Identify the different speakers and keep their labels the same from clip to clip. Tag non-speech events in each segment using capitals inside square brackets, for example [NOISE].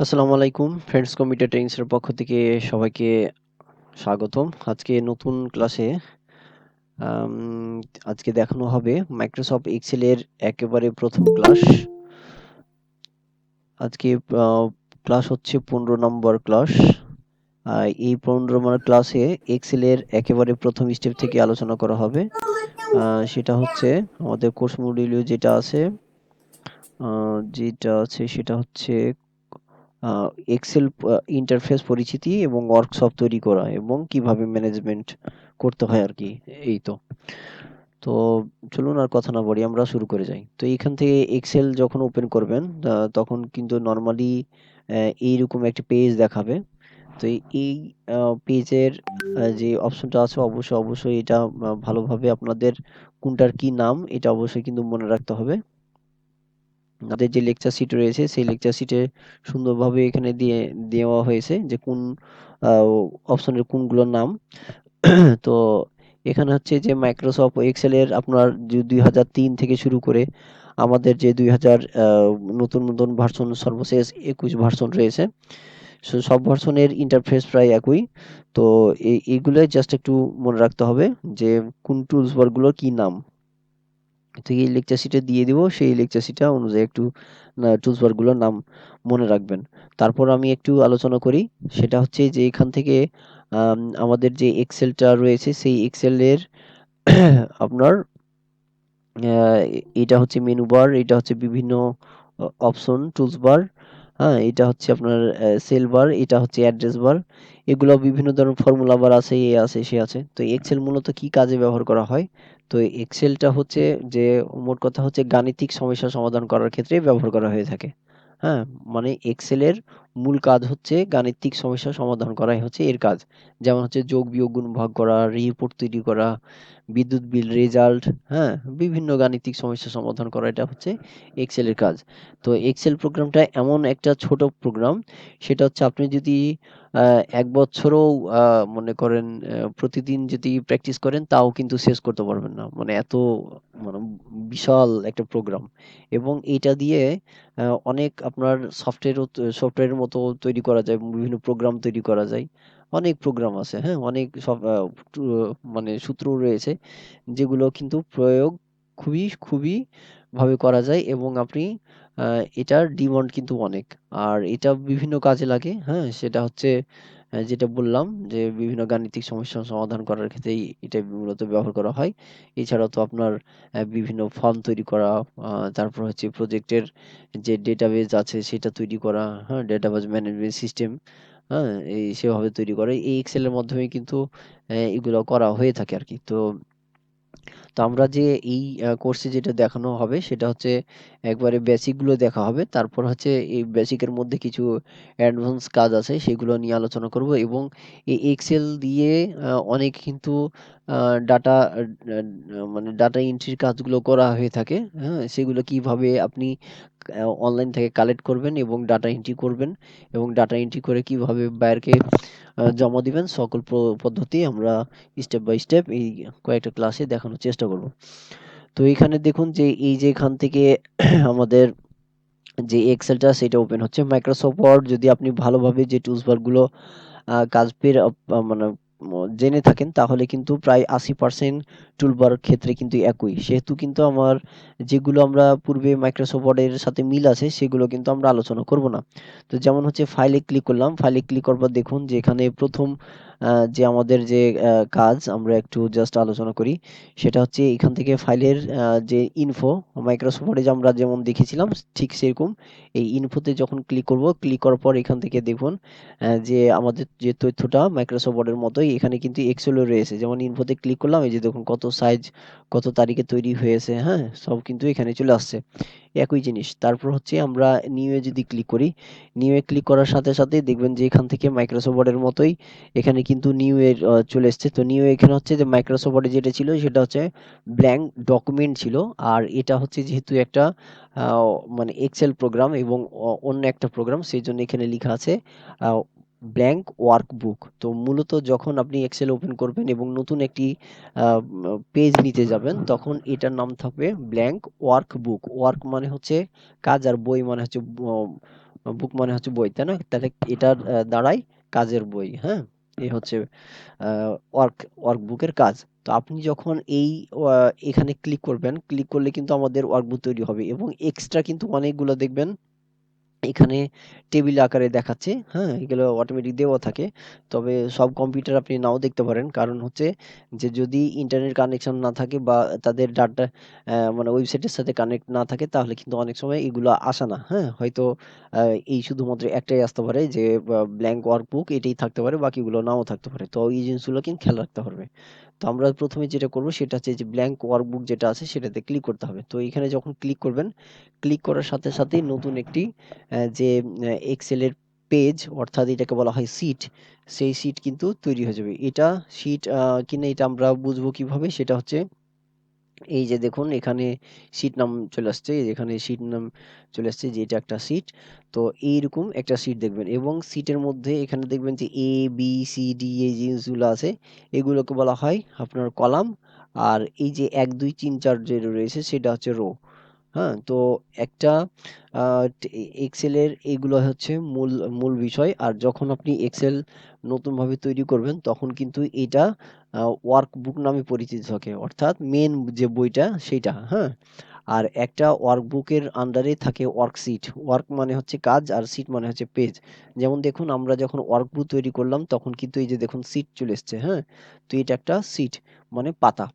Speaker 1: আসসালামু আলাইকুম friends computer ট্রেনিংসের পক্ষ থেকে সবাইকে স্বাগতম। আজকে নতুন ক্লাসে আজকে দেখানো হবে মাইক্রোসফট এক্সেলের একেবারে প্রথম ক্লাস আজকে ক্লাস হচ্ছে পনেরো নম্বর ক্লাস এই পনেরো নম্বর ক্লাসে এক্সেলের একেবারে প্রথম স্টেপ থেকে আলোচনা করা হবে। সেটা হচ্ছে আমাদের কোর্স মডিউল যেটা আছে যেটা আছে সেটা হচ্ছে এক্সেল ইন্টারফেস পরিচিতি এবং ওয়ার্কশপ তৈরি করা এবং কীভাবে ম্যানেজমেন্ট করতে হয় আর কি, এই তো। তো চলুন আর কথা না বলি আমরা শুরু করে যাই। তো এখান থেকে এক্সেল যখন ওপেন করবেন তখন কিন্তু নর্মালি এইরকম একটি পেজ দেখাবে। তো এই পেজের যে অপশনটা আছে, অবশ্যই অবশ্যই এটা ভালোভাবে আপনাদের কোনটার কি নাম, এটা অবশ্যই কিন্তু মনে রাখতে হবে। আমাদের যে লেকচার সিট রয়েছে, সেই লেকচার সিটে সুন্দরভাবে এখানে দিয়ে, দেওয়া হয়েছে যে কোন অপশনের কোনগুলোর নাম। [CLEARS THROAT] তো এখানে হচ্ছে যে মাইক্রোসফট এক্সেলের আপনার দুই হাজার তিন থেকে শুরু করে আমাদের যে দুই হাজার নতুন নতুন ভার্সন সর্বশেষ একুশ ভার্সন রয়েছে। সব ভার্সনের ইন্টারফেস প্রায় একই। তো এইগুলো জাস্ট একটু মনে রাখতে হবে যে কোন টুলস বারগুলোর কি নাম। তো এই লেকচার দিয়ে দিব, সেই লেকচার শিটটা অনুযায়ী একটু টুলস বারগুলোর নাম মনে রাখবেন। তারপর আমি একটু আলোচনা করি, সেটা হচ্ছে যে এখান থেকে আমাদের যে এক্সেলটা রয়েছে, সেই এক্সেলের [CLEARS THROAT] আপনার এটা হচ্ছে মেনু বার এটা হচ্ছে বিভিন্ন অপশন টুলস বার হ্যাঁ এটা হচ্ছে আপনার সেল বার এটা হচ্ছে অ্যাড্রেস বার এগুলো বিভিন্ন ধরনের ফর্মুলা বার আছে, এ আছে, সে আছে। তো এক্সেল মূলত কি কাজে ব্যবহার করা হয়? তো এক্সেলটা হচ্ছে যে, মোট কথা হচ্ছে গাণিতিক সমস্যা সমাধান করার ক্ষেত্রে ব্যবহার করা হয়ে থাকে। হ্যাঁ মানে এক্সেলের মূল কাজ হচ্ছে গাণিতিক সমস্যা সমাধান করাই হচ্ছে এর কাজ। যেমন হচ্ছে যোগ, বিয়োগ গুণ ভাগ করা রিপোর্ট তৈরি করা, বিদ্যুৎ বিল রেজাল্ট হ্যাঁ বিভিন্ন গাণিতিক সমস্যা সমাধান করা, এটা হচ্ছে এক্সেলের কাজ। তো এক্সেল প্রোগ্রামটা এমন একটা ছোট প্রোগ্রাম সেটা হচ্ছে আপনি যদি এক বছরও মনে করেন প্রতিদিন যদি প্র্যাকটিস করেন, তাও কিন্তু শেষ করতে পারবেন না। মানে এত মানে বিশাল একটা প্রোগ্রাম এবং এইটা দিয়ে অনেক আপনার সফটওয়্যার সফটওয়্যারের মতো তৈরি করা যায়, বিভিন্ন প্রোগ্রাম তৈরি করা যায়। অনেক প্রোগ্রাম আছে হ্যাঁ? অনেক সব মানে সূত্র রয়েছে, যেগুলো কিন্তু প্রয়োগ খুবই খুবই ভাবে করা যায়। এবং আপনি এটার ডিমান্ড কিন্তু অনেক। আর এটা বিভিন্ন কাজে লাগে হ্যাঁ? সেটা হচ্ছে যেটা বললাম যে বিভিন্ন গাণিতিক সমস্যা সমাধান করার ক্ষেত্রে এটা মূলত ব্যবহার করা হয়। এছাড়াও তো আপনার বিভিন্ন ফর্ম তৈরি করা তারপর হচ্ছে প্রজেক্টের যে ডেটাবেজ আছে সেটা তৈরি করা হ্যাঁ? ডেটাবেজ ম্যানেজমেন্ট সিস্টেম হ্যাঁ? এই সেভাবে তৈরি করে। এই এক্সেলের মাধ্যমে কিন্তু এগুলো করা হয়ে থাকে আর কি তো তো আমরা যে এই কোর্সে যেটা দেখানো হবে সেটা হচ্ছে একবারে বেসিকগুলো দেখা হবে। তারপর হচ্ছে এই বেসিকের মধ্যে কিছু অ্যাডভান্স কাজ আছে, সেগুলো নিয়ে আলোচনা করব এবং এই এক্সেল দিয়ে অনেক কিন্তু ডাটা মানে ডাটা এন্ট্রির কাজগুলো করা হয়ে থাকে। হ্যাঁ সেগুলো কীভাবে আপনি অনলাইন থেকে কালেক্ট করবেন এবং ডাটা এন্ট্রি করবেন এবং ডাটা এন্ট্রি করে কীভাবে বাইরকে জমা দিবেন। সকল পদ্ধতি আমরা স্টেপ বাই স্টেপ এই কয়েকটা ক্লাসে দেখানোর চেষ্টা করব। তো এখানে দেখুন যে এই যে এখান থেকে [CLEARS THROAT] আমাদের যে এক্সেলটা সেটা ওপেন হচ্ছে। মাইক্রোসফট ওয়ার্ড যদি আপনি ভালোভাবে যে টুলস বারগুলো কাজ পেয়ে মানে জেনে থাকেন, তাহলে কিন্তু প্রায় আশি পার্সেন্ট টুলবার ক্ষেত্রে কিন্তু একই। সেহেতু কিন্তু আমার যেগুলো আমরা পূর্বে মাইক্রোসফট সাথে মিল আছে, সেগুলো কিন্তু আমরা আলোচনা করব না। তো যেমন হচ্ছে ফাইলে ক্লিক করলাম ফাইলে ক্লিক করবার দেখুন যে এখানে যে আমাদের যে কাজ আমরা একটু জাস্ট আলোচনা করি, সেটা হচ্ছে এখান থেকে ফাইলের যে ইনফো মাইক্রোসফট ওয়ার্ডে আমরা যেমন দেখেছিলাম, ঠিক সেরকম এই ইনফোতে যখন ক্লিক করব ক্লিক করার পর এখান থেকে দেখুন যে আমাদের যে তথ্যটা মাইক্রোসফট ওয়ার্ডের মতোই, এখানে কিন্তু এক্সেলও রয়েছে। যেমন ইনফোতে ক্লিক করলাম, এই যে দেখুন কত সাইজ কত তারিখে তৈরি হয়েছে হ্যাঁ সব কিন্তু এখানে চলে আসছে। একই জিনিস। তারপর হচ্ছে আমরা নিউ এ যদি ক্লিক করি নিউ এ ক্লিক করার সাথে সাথে দেখবেন যে এখান থেকে মাইক্রোসফট ওয়ার্ডের মতোই, এখানে কিন্তু নিউ এর চলে এসছে তো নিউ এখানে হচ্ছে যে মাইক্রোসফট যেটা ছিল সেটা হচ্ছে ব্ল্যাঙ্ক ডকুমেন্ট ছিল আর এটা হচ্ছে যেহেতু একটা মানে এক্সেল প্রোগ্রাম এবং অন্য একটা প্রোগ্রাম সেই জন্য এখানে লেখা আছে ব্ল্যাঙ্ক ওয়ার্কবুক তো মূলত যখন আপনি এক্সেল ওপেন করবেন এবং নতুন একটি পেজ নিতে যাবেন তখন এটার নাম থাকবে ব্ল্যাঙ্ক ওয়ার্কবুক ওয়ার্ক মানে হচ্ছে কাজ আর বই মানে হচ্ছে বুক মানে হচ্ছে বই, তাই না? তাহলে এটার দ্বারাই কাজের বই, হ্যাঁ? এই হচ্ছে ওয়ার্ক ওয়ার্কবুকের কাজ। তো আপনি যখন এই এখানে ক্লিক করবেন, ক্লিক করলে কিন্তু আমাদের ওয়ার্কবুক তৈরি হবে এবং এক্সট্রা কিন্তু অনেকগুলো দেখবেন এখানে টেবিল আকারে দেখাচ্ছে, হ্যাঁ? এগুলো অটোমেটিক দেওয়া থাকে। তবে সব কম্পিউটার আপনি নাও দেখতে পারেন। কারণ হচ্ছে যে যদি ইন্টারনেট কানেকশন না থাকে বা তাদের ডাটা মানে ওয়েবসাইটের সাথে কানেক্ট না থাকে তাহলে কিন্তু অনেক সময় এগুলো আসে না, হ্যাঁ? হয়তো এই শুধুমাত্র একটাই আসতে পারে যে বা ব্ল্যাংক ওয়ার্কবুক এটাই থাকতে পারে, বাকিগুলো নাও থাকতে পারে। তো এই জিনিসগুলো কিন্তু খেয়াল রাখতে হবে। তো আমরা ১ম এ যেটা করব সেটা হচ্ছে যে ব্ল্যাংক ওয়ার্কবুক যেটা আছে সেটাতে ক্লিক করতে হবে। তো এখানে যখন ক্লিক করবেন, ক্লিক করার সাথে সাথেই নতুন একটি যে এক্সেলের পেজ অর্থাৎ এটাকে বলা হয় সিট সেই সিট কিন্তু তৈরি হয়ে যাবে। এটা সিট কিনা এটা আমরা বুঝব কীভাবে? সেটা হচ্ছে এই যে দেখুন এখানে সিট নাম চলে আসছে। এখানে সিট নাম চলে আসছে যে এটা একটা সিট তো এইরকম একটা সিট দেখবেন এবং সিটের মধ্যে এখানে দেখবেন যে এ, বি, সি, ডি এই জিনিসগুলো আছে। এগুলোকে বলা হয় আপনার কলাম। আর এই যে ১, ২, ৩, ৪ যে রয়েছে সেটা হচ্ছে রো। হ্যাঁ? তো একটা এক্সেলের এগুলো হচ্ছে মূল মূল বিষয়। আর যখন আপনি এক্সেল নতুনভাবে তৈরি করবেন তখন কিন্তু এটা ওয়ার্কবুক নামে পরিচিত থাকে। অর্থাৎ মেইন যে বইটা সেইটা, হ্যাঁ? আর একটা ওয়ার্কবুকের আন্ডারে থাকে ওয়ার্কশিট। ওয়ার্ক মানে হচ্ছে কাজ আর শিট মানে হচ্ছে পেজ। যেমন দেখুন আমরা যখন ওয়ার্কবুক তৈরি করলাম তখন কিন্তু এই যে দেখুন শিট চলে এসছে, হ্যাঁ? তো এটা একটা শিট মানে পাতা।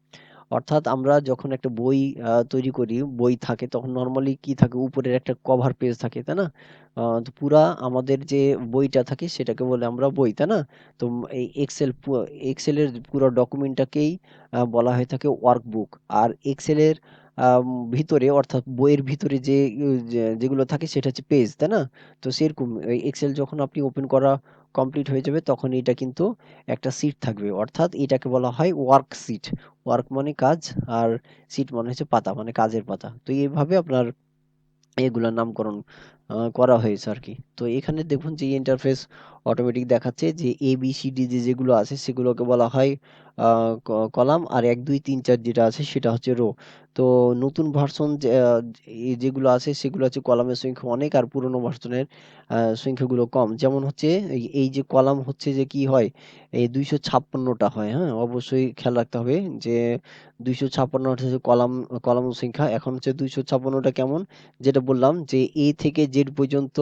Speaker 1: অর্থাৎ আমরা যখন একটা বই আহ, তৈরি করি, বই থাকে তখন নরমালি কি থাকে উপরের একটা কভার পেজ থাকে, তাই না? তো পুরা আমাদের যে বইটা থাকে সেটাকে বলে আমরা বই, তাই না? তো এই এক্সেল এক্সেলের পুরো ডকুমেন্টটাকেই বলা হয়ে থাকে ওয়ার্কবুক। আর এক্সেলের ভিতরে অর্থাৎ বইয়ের ভিতরে যে যেগুলো থাকে সেটা হচ্ছে পেজ, তাই না? তো সেরকম এক্সেল যখন আপনি ওপেন করা কমপ্লিট হয়ে যাবে তখন এটা কিন্তু একটা সিট থাকবে। অর্থাৎ এটাকে বলা হয় ওয়ার্কশিট। ওয়ার্ক মানে কাজ আর সিট মানে হচ্ছে পাতা মানে কাজের পাতা। তো এইভাবে আপনার এগুলার নামকরণ করা হয়েছে আরকি। তো এখানে দেখুন যে ইন্টারফেস অটোমেটিক দেখাচ্ছে যে এ, বি, সি, ডি যে যেগুলো আছে সেগুলোকে বলা হয় ক কলাম আর ১, ২, ৩, ৪ যেটা আছে সেটা হচ্ছে রো। তো নতুন ভার্সন যে যেগুলো আছে সেগুলো হচ্ছে কলামের সংখ্যা অনেক আর পুরনো ভার্সনের সংখ্যাগুলো কম। যেমন হচ্ছে এই এই যে কলাম হচ্ছে যে কি হয় এই ২৫৬ টা হয়, হ্যাঁ? অবশ্যই খেয়াল রাখতে হবে যে ২৫৬ টা হচ্ছে কলাম কলাম সংখ্যা। এখন হচ্ছে ২৫৬ টা কেমন? যেটা বললাম যে এ থেকে Z পর্যন্ত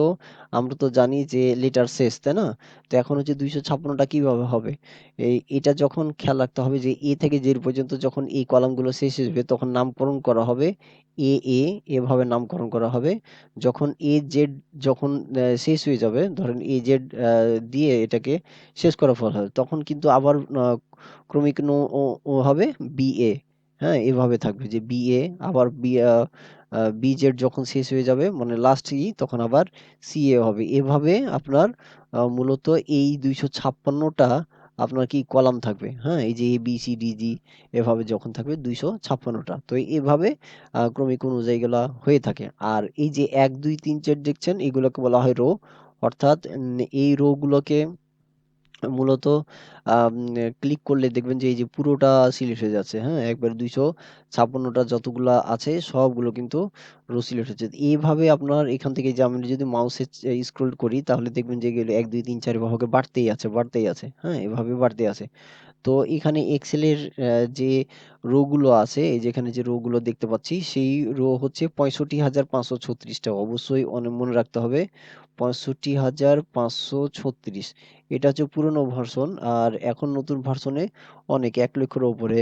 Speaker 1: আমরা তো জানি যে লেটার শেষ, তাই না? তো এখন হচ্ছে ২৫৬ টা কীভাবে হবে? এই এটা যখন খেয়াল রাখতে হবে যে A থেকে Z পর্যন্ত যখন এই কলামগুলো শেষ আসবে তখন নামকরণ করা হবে AA এভাবে নামকরণ করা হবে। যখন AZ যখন অ্যা শেষ হয়ে যাবে ধরেন AZ আ দিয়ে এটাকে শেষ করার ফল হয়। তখন কিন্তু আবার ক্রমিক নো ও ও হবে হ্যাঁ? এভাবে থাকবে যে BA আবার বি আ আ যখন শেষ হয়ে যাবে মানে লাস্ট ই তখন আবার CA হবে। এভাবে আপনার মূলত এই ২৫৬ টা আপনার কি কলাম থাকবে, হ্যাঁ? এই যে B, C, D, G এভাবে যখন থাকবে ২৫৬ টা। তো এভাবে ক্রমিক অনুযায়ী এগুলা হয়ে থাকে। আর এই যে ১, ২, ৩, ৪ দেখছেন এগুলোকে বলা হয় রো। অর্থাৎ এই রো গুলোকে মূলত ক্লিক করলে দেখবেন যে এই যে পুরোটা সিলেক্ট হয়ে যাচ্ছে, হ্যাঁ? একবারে ২৫৬ টা যতগুলা আছে সবগুলো কিন্তু রো সিলেক্ট হচ্ছে। এভাবে আপনার এখান থেকে যে আমি যদি মাউসে চে স্ক্রল করি তাহলে দেখবেন যে এগুলো ১, ২, ৩, ৪ এভাবে বাড়তেই আছে, বাড়তেই আছে, হ্যাঁ? এভাবে বাড়তেই আছে। তো এখানে এক্সেলের যে রো গুলো আছে, এই যে এখানে যে রো গুলো দেখতে পাচ্ছি, সেই রো হচ্ছে ৬৫,৫৩৬ টা। অবশ্যই অনে মনে রাখতে হবে ৬৫,৫৩৬ এটা হচ্ছে পুরনো ভার্সন। আর এখন নতুন ভার্সনে অনেক ১ লক্ষের উপরে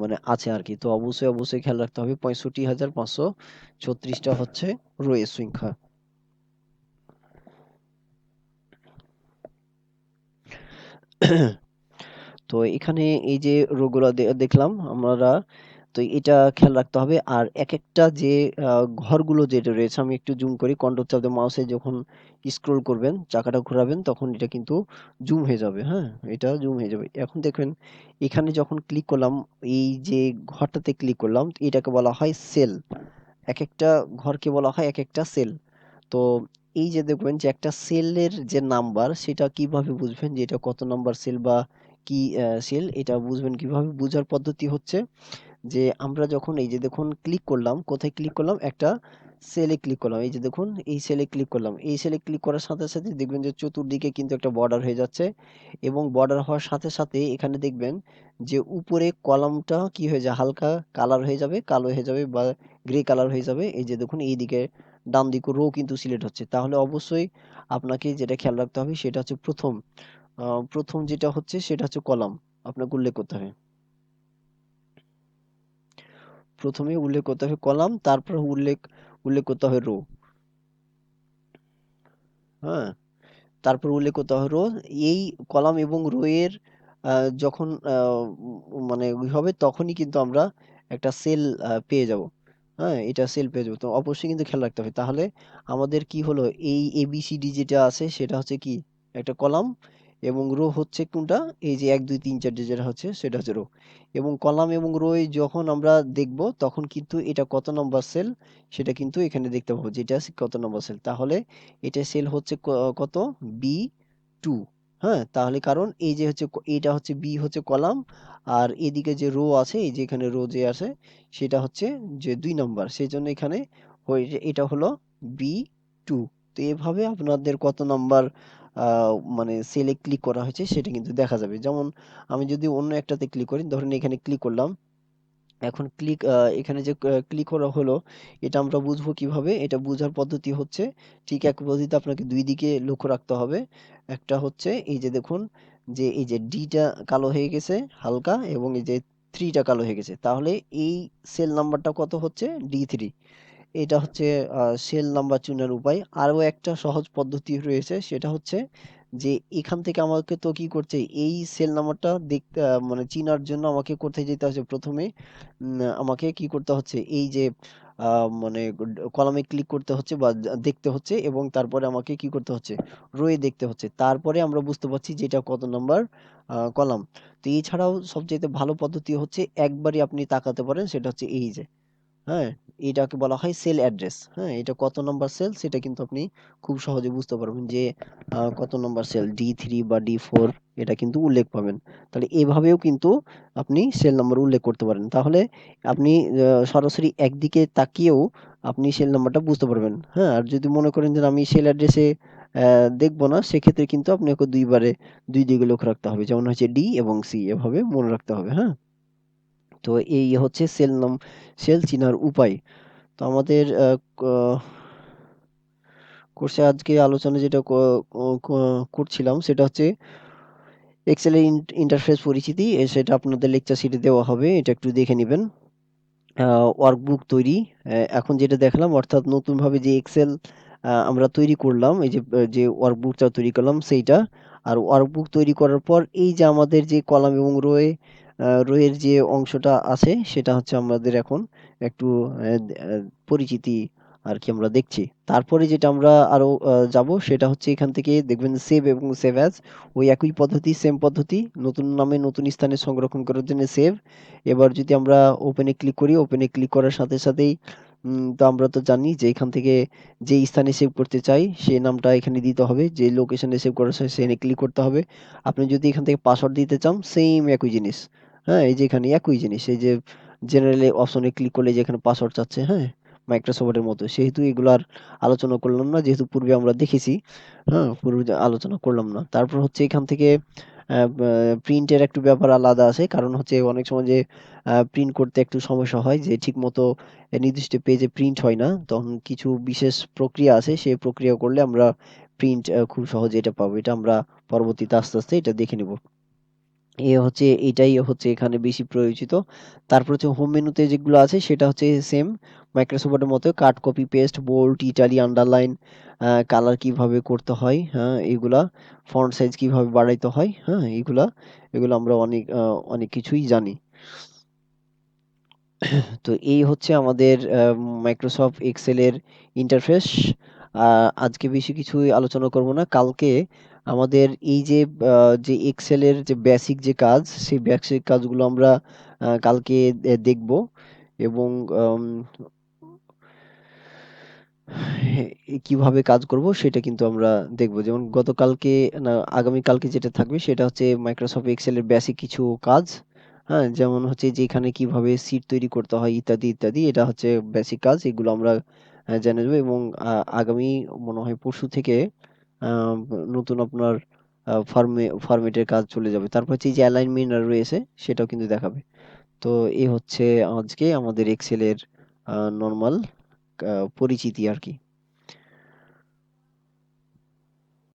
Speaker 1: মানে আছে আরকি। তো অবশ্যই, অবশ্যই খেয়াল রাখতে হবে ৬৫,৫৩৬ টা হচ্ছে রো এর সংখ্যা। তো এখানে এই যে রো গুলা দেখলাম আমরা তো এটা খেয়াল রাখতে হবে। আর একেকটা যে আ ঘরগুলো যেটা রয়েছে আমি একটু জুম করি। কন্ট্রোল চাপ দিয়ে মাউসে যখন স্ক্রল করবেন, চাকাটা ঘোরাবেন তখন এটা কিন্তু জুম হয়ে যাবে, হ্যাঁ? এটা জুম হয়ে যাবে। এখন দেখবেন এখানে যখন ক্লিক করলাম, এই যে ঘরটাতে ক্লিক করলাম এটাকে বলা হয় সেল। একেকটা ঘরকে বলা হয় একেকটা সেল। তো এই যে দেখবেন যে একটা সেলের যে নাম্বার সেটা কীভাবে বুঝবেন যে এটা কত নাম্বার সেল বা কি সেল এটা বুঝবেন কীভাবে? বুঝার পদ্ধতি হচ্ছে যে আমরা যখন এই যে দেখুন ক্লিক করলাম, কোথায় ক্লিক করলাম? একটা সেলে ক্লিক করলাম। এই যে দেখুন, এই সেলে ক্লিক করলাম। এই সেলে ক্লিক করার সাথে সাথে দেখবেন যে চতুর্দিকে কিন্তু একটা বর্ডার হয়ে যাচ্ছে এবং বর্ডার হওয়ার সাথে সাথে এখানে দেখবেন যে উপরে কলামটা কি হয়ে যায়? হালকা কালার হয়ে যাবে, কালো হয়ে যাবে বা গ্রে কালার হয়ে যাবে। এই যে দেখুন এইদিকে ডান দিকে রো কিন্তু সিলেক্ট হচ্ছে। তাহলে অবশ্যই আপনাকে যেটা খেয়াল রাখতে হবে সেটা হচ্ছে প্রথম প্রথম যেটা হচ্ছে সেটা হচ্ছে কলাম। আপনাকে উল্লেখ করতে হবে। প্রথমে উল্লেখ করতে হবে কলাম, তারপর উল্লেখ উল্লেখ করতে হবে রো। হ্যাঁ তারপর উল্লেখ করতে হবে রো। এই কলাম এবং রো এর যখন মানে হবে তখনই কিন্তু আমরা একটা সেল পেয়ে যাব। হ্যাঁ এটা সেল পেয়ে যাব। তো অবশ্যই কিন্তু খেয়াল রাখতে হবে। তাহলে আমাদের কি হলো? এই এবিসিডি যেটা আছে সেটা হচ্ছে কি? একটা কলাম এবং রো হচ্ছে কোনটা? এই যে এক, দুই, তিন, চার যেটা হচ্ছে সেটা হচ্ছে রো। এবং কলাম এবং রো যখন আমরা দেখব, তখন কিন্তু এটা কত নম্বর সেল? সেটা কিন্তু এখানে দেখতে পাবো যেটা কত নম্বর সেল। তাহলে এটা সেল হচ্ছে কত? B two. হ্যাঁ তাহলে কারণ এই যে হচ্ছে এটা হচ্ছে বি হচ্ছে কলাম আর এদিকে যে রো আছে, এই যে এখানে রো যে আছে, সেটা হচ্ছে যে দুই নম্বর। সেই জন্য এখানে এটা হলো বি টু। তো এভাবে আপনাদের কত নাম্বার মানে সেলে ক্লিক করা হয়েছে, সেটা কিন্তু দেখা যাবে। যেমন আমি যদি অন্য একটাতে ক্লিক করি, ধরেন এখানে ক্লিক করলাম, এখন ক্লিক এখানে যে ক্লিক করা হলো, এটা আমরা বুঝব কীভাবে? এটা বোঝার পদ্ধতি হচ্ছে, ঠিক এক পদ্ধতিতে আপনাকে দুই দিকে লক্ষ্য রাখতে হবে। একটা হচ্ছে, এই যে দেখুন, যে এই যে ডিটা কালো হয়ে গেছে, হালকা, এবং এই যে থ্রিটা কালো হয়ে গেছে, তাহলে এই সেল নাম্বারটা কত হচ্ছে? ডি থ্রি এটা হচ্ছে সেল নাম্বার চুনার উপায়। আরও একটা সহজ পদ্ধতি রয়েছে, সেটা হচ্ছে যে এখান থেকে আমাকে তো কি করছে, এই সেল নাম্বারটা দেখতে মানে চিনার জন্য আমাকে কোথায় যেতে হচ্ছে? প্রথমে আমাকে কি করতে হচ্ছে? এই যে মানে কলামে ক্লিক করতে হচ্ছে বা দেখতে হচ্ছে এবং তারপরে আমাকে কি করতে হচ্ছে? রোয়ে দেখতে হচ্ছে। তারপরে আমরা বুঝতে পারছি যে এটা কত নাম্বার কলাম। তো এছাড়াও সবচেয়ে ভালো পদ্ধতি হচ্ছে একবারই আপনি তাকাতে পারেন, সেটা হচ্ছে এই যে। হ্যাঁ এটাকে বলা হয় সেল অ্যাড্রেস হ্যাঁ এটা কত নম্বর সেল সেটা কিন্তু আপনি খুব সহজে বুঝতে পারবেন যে আহ, কত নম্বর সেল ডি থ্রি বা ডি ফোর এটা কিন্তু উল্লেখ পাবেন। তাহলে এভাবেও কিন্তু আপনি সেল নাম্বার উল্লেখ করতে পারেন। তাহলে আপনি আহ, সরাসরি একদিকে তাকিয়েও আপনি সেল নাম্বারটা বুঝতে পারবেন। হ্যাঁ আর যদি মনে করেন যে আমি সেল অ্যাড্রেসে দেখব না সেক্ষেত্রে কিন্তু আপনাকে দুইবারে দুই দিকে লক্ষ্য রাখতে হবে। যেমন হচ্ছে ডি এবং সি এভাবে মনে রাখতে হবে। হ্যাঁ? তো এই হচ্ছে সেল নাম সেল চিনার উপায়। তো আমাদের কোর্সে আজকে আলোচনা যেটা করছিলাম সেটা হচ্ছে এক্সেলের ইন্টারফেস পরিচিতি সেটা আপনাদের লেকচার শিটে দেওয়া হবে, এটা একটু দেখে নেবেন। ওয়ার্কবুক তৈরি এখন যেটা দেখলাম, অর্থাৎ নতুনভাবে যে এক্সেল আমরা তৈরি করলাম, এই যে ওয়ার্কবুকটা তৈরি করলাম সেইটা, আর ওয়ার্কবুক তৈরি করার পর এই যে আমাদের যে কলাম এবং রোয়ে রোয়ের যে অংশটা আছে সেটা হচ্ছে আমাদের এখন একটু পরিচিতি আর কি আমরা দেখছি। তারপরে যেটা আমরা আরও আহ, যাব সেটা হচ্ছে এখান থেকে দেখবেন সেভ এবং সেভ অ্যাজ। ওই একই পদ্ধতি সেম পদ্ধতি নতুন নামে নতুন স্থানে সংরক্ষণ করার জন্য সেভ। এবার যদি আমরা ওপেনে ক্লিক করি ওপেনে ক্লিক করার সাথে সাথেই তো আমরা তো জানি যে এখান থেকে যে স্থানে সেভ করতে চাই সেই নামটা এখানে দিতে হবে। যে লোকেশনে সেভ করার চাই সেখানে ক্লিক করতে হবে। আপনি যদি এখান থেকে পাসওয়ার্ড দিতে চান সেম একই জিনিস। হ্যাঁ এই যে এখানে একই জিনিস, এই যে জেনারেল অপশনে ক্লিক করলে যে এখানে পাসওয়ার্ড চাচ্ছে হ্যাঁ মাইক্রোসফটের মতো। সেহেতু এগুলো আর আলোচনা করলাম না, যেহেতু পূর্বে আমরা দেখেছি হ্যাঁ পূর্বে আলোচনা করলাম না। তারপর হচ্ছে এখান থেকে প্রিন্টের একটু ব্যাপার আলাদা আছে, কারণ হচ্ছে অনেক সময় যে প্রিন্ট করতে একটু সমস্যা হয়, যে ঠিক মতো নির্দিষ্ট পেজে প্রিন্ট হয় না, তখন কিছু বিশেষ প্রক্রিয়া আছে সেই প্রক্রিয়া করলে আমরা প্রিন্ট খুব সহজে এটা পাবো। এটা আমরা পরবর্তীতে আস্তে আস্তে এটা দেখে নিব। এ হচ্ছে এটাই হচ্ছে এখানে বেশি প্রয়োজিত। তারপর হচ্ছে হোম মেনুতে যেগুলো আছে সেটা হচ্ছে সেম মাইক্রোসফটের মতো cut copy paste bold italic underline colour কীভাবে করতে হয় হ্যাঁ এগুলা ফন্ট সাইজ কীভাবে বাড়াইতে হয় হ্যাঁ এগুলা, এগুলো আমরা অনেক অনেক কিছুই জানি। তো এই হচ্ছে আমাদের মাইক্রোসফট এক্সেলের ইন্টারফেস আজকে বেশি কিছুই আলোচনা করব না। কালকে আমাদের এই যে যে এক্সেলের যে বেসিক যে কাজ সেই বেসিক কাজগুলো আমরা কালকে দেখব এবং কীভাবে কাজ করব সেটা কিন্তু আমরা দেখব যেমন গতকালকে না আগামী কালকে যেটা থাকবে সেটা হচ্ছে মাইক্রোসফট এক্সেলের বেসিক কিছু কাজ হ্যাঁ? যেমন হচ্ছে যে এখানে কীভাবে সিট তৈরি করতে হয় ইত্যাদি, ইত্যাদি। এটা হচ্ছে বেসিক কাজ। এগুলো আমরা জেনে নেব এবং আগামী মনে হয় পরশু থেকে নতুন আপনার আ কাজ চলে যাবে। তারপর হচ্ছে যে অ্যালাইনমেন্ট আর রয়েছে, সেটাও কিন্তু দেখাবে। তো এই হচ্ছে আজকে আমাদের এক্সেলের আ নরমাল আ পরিচিতি আরকি।